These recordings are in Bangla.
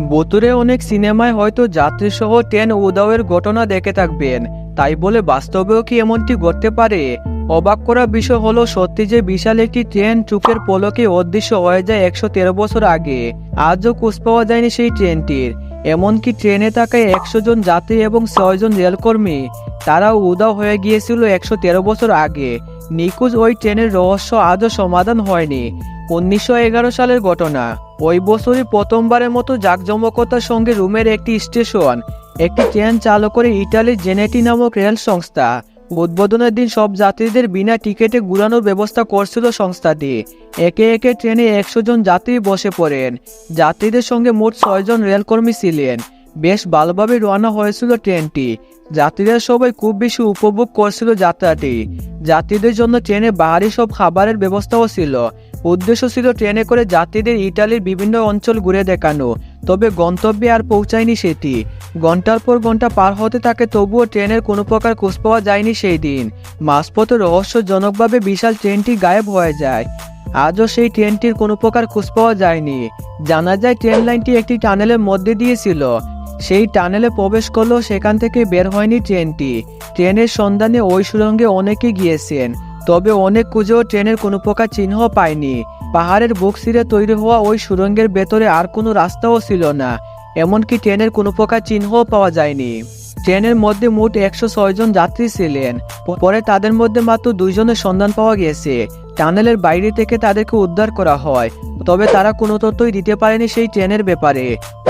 বোতুরে অনেক সিনেমায় হয়তো যাত্রীসহ ট্রেন উদাওয়ের ঘটনা দেখে থাকবেন। তাই বলে বাস্তবেও কি এমনটি ঘটতে পারে? অবাক করা বিষয় হলো সত্যি যে বিশাল একটি ট্রেন চুকের পলকে অদৃশ্য হয়ে যায় একশো তেরো বছর আগে। আজও খোঁজ পাওয়া যায়নি সেই ট্রেনটির। এমনকি ট্রেনে থাকা একশো জন যাত্রী এবং ছয়জন রেলকর্মী, তারাও উদাও হয়ে গিয়েছিল একশো তেরো বছর আগে। নিখোঁজ ওই ট্রেনের রহস্য আজও সমাধান হয়নি। উনিশশো এগারো সালের ঘটনা। ওই বছরই প্রথমবারের মতো জাঁকজমকতার সঙ্গে রুমের একটি স্টেশন, একটি ট্রেন চালু করে ইটালির জেনেটি নামক রেল সংস্থা। উদ্বোধনের দিন সব যাত্রীদের বিনা টিকিটে ঘুরানোর ব্যবস্থা করছিল সংস্থাটি। একে একে ট্রেনে একশো জন যাত্রী বসে পড়েন। যাত্রীদের সঙ্গে মোট ছয়জন রেলকর্মী ছিলেন। বেশ ভালোভাবে রওনা হয়েছিল ট্রেনটি। যাত্রীরা সবাই খুব বেশি উপভোগ করছিল যাত্রাটি। যাত্রীদের জন্য ট্রেনে বাহারি সব খাবারের ব্যবস্থাও ছিল। উদ্দেশ্য ছিল ট্রেনে করে যাত্রীদের ইটালির বিভিন্ন অঞ্চল ঘুরে দেখানো, তবে গন্তব্যে আর পৌঁছায়নি সেটি। ঘণ্টার পর ঘণ্টা পার হতে থাকে তবুও ট্রেনের কোনো প্রকার খোঁজ পাওয়া যায়নি সেই দিন মাঝপথে রহস্যজনকভাবে বিশাল ট্রেনটি গায়েব হয়ে যায়। আজও সেই ট্রেনটির কোনো প্রকার খোঁজ পাওয়া যায়নি। জানা যায়, ট্রেন লাইনটি একটি টানেলের মধ্যে দিয়েছিল সেই টানেলে প্রবেশ করলেও সেখান থেকে বের হয়নি ট্রেনটি। ট্রেনের সন্ধানে ওই সুরঙ্গে অনেকে গিয়েছেন, তবে অনেক খুঁজেও ট্রেনের কোনো প্রকার চিহ্ন পায়নি। পাহাড়ের বুক সিরে তৈরি হওয়া ওই সুরঙ্গের ভেতরে আর কোনো রাস্তাও ছিল না, এমনকি ট্রেনের কোনো প্রকার চিহ্নও পাওয়া যায়নি। ট্রেনের মধ্যে মোট একশো ছয় জন যাত্রী ছিলেন, পরে তাদের মধ্যে মাত্র দুইজনের সন্ধান পাওয়া গেছে। টানেলের বাইরে থেকে তাদেরকে উদ্ধার করা হয় তবে তারা কোনো তথ্যই দিতে পারেনি সেই ট্রেনের ব্যাপারে।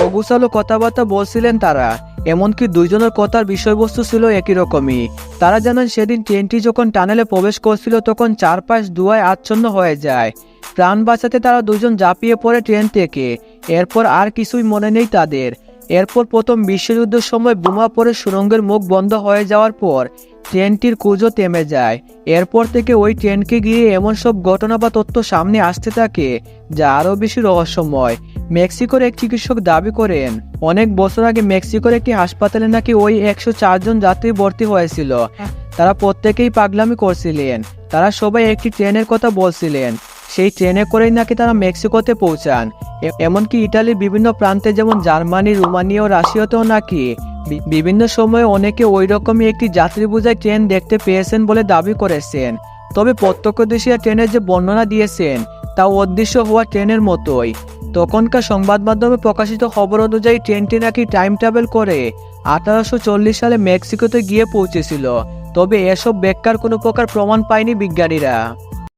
অগুসালো কথাবার্তা বলছিলেন তারা, এমনকি দুইজনের কথার বিষয়বস্তু ছিল একই রকমই। তারা জানান সেদিন ট্রেনটি যখন টানেলে প্রবেশ করছিল তখন চারপাশ দুয়ায় আচ্ছন্ন হয়ে যায়। প্রাণ বাঁচাতে তারা দুজন ঝাঁপিয়ে পড়ে ট্রেন থেকে। এরপর আর কিছুই মনে নেই তাদের। এরপর প্রথম বিশ্বযুদ্ধের সময় বোমা পড়ে সুরঙ্গের মুখ বন্ধ হয়ে যাওয়ার পর ট্রেনটির কুজো থেমে যায়। এরপর থেকে ওই ট্রেনকে গিয়ে এমন সব ঘটনা বা তথ্য সামনে আসতে থাকে, যা আরও বেশি রহস্যময়। মেক্সিকোর এক চিকিৎসক দাবি করেন, অনেক বছর আগে মেক্সিকোর একটি হাসপাতালে নাকি ওই একশো জন যাত্রী ভর্তি হয়েছিল। তারা প্রত্যেকেই পাগলামি করছিলেন। তারা সবাই একটি ট্রেনের কথা বলছিলেন। সেই ট্রেনে করেই নাকি তারা মেক্সিকোতে পৌঁছান। এমনকি ইটালির বিভিন্ন প্রান্তে যেমন জার্মানি, রোমানিয়া ও রাশিয়াতেও নাকি বিভিন্ন সময়ে অনেকে ওই রকমই একটি যাত্রী বোঝাই ট্রেন দেখতে পেয়েছেন বলে দাবি করেছেন। তবে প্রত্যক্ষদর্শীরা ট্রেনের যে বর্ণনা দিয়েছেন, তা অদৃশ্য হওয়া ট্রেনের মতোই। তখনকার সংবাদ মাধ্যমে প্রকাশিত খবর অনুযায়ী ট্রেনটি নাকি টাইম ট্রাভেল করে আঠারোশো চল্লিশ সালে মেক্সিকোতে গিয়ে পৌঁছেছিল। তবে এসব ব্যাখ্যার কোনো প্রকার প্রমাণ পায়নি বিজ্ঞানীরা।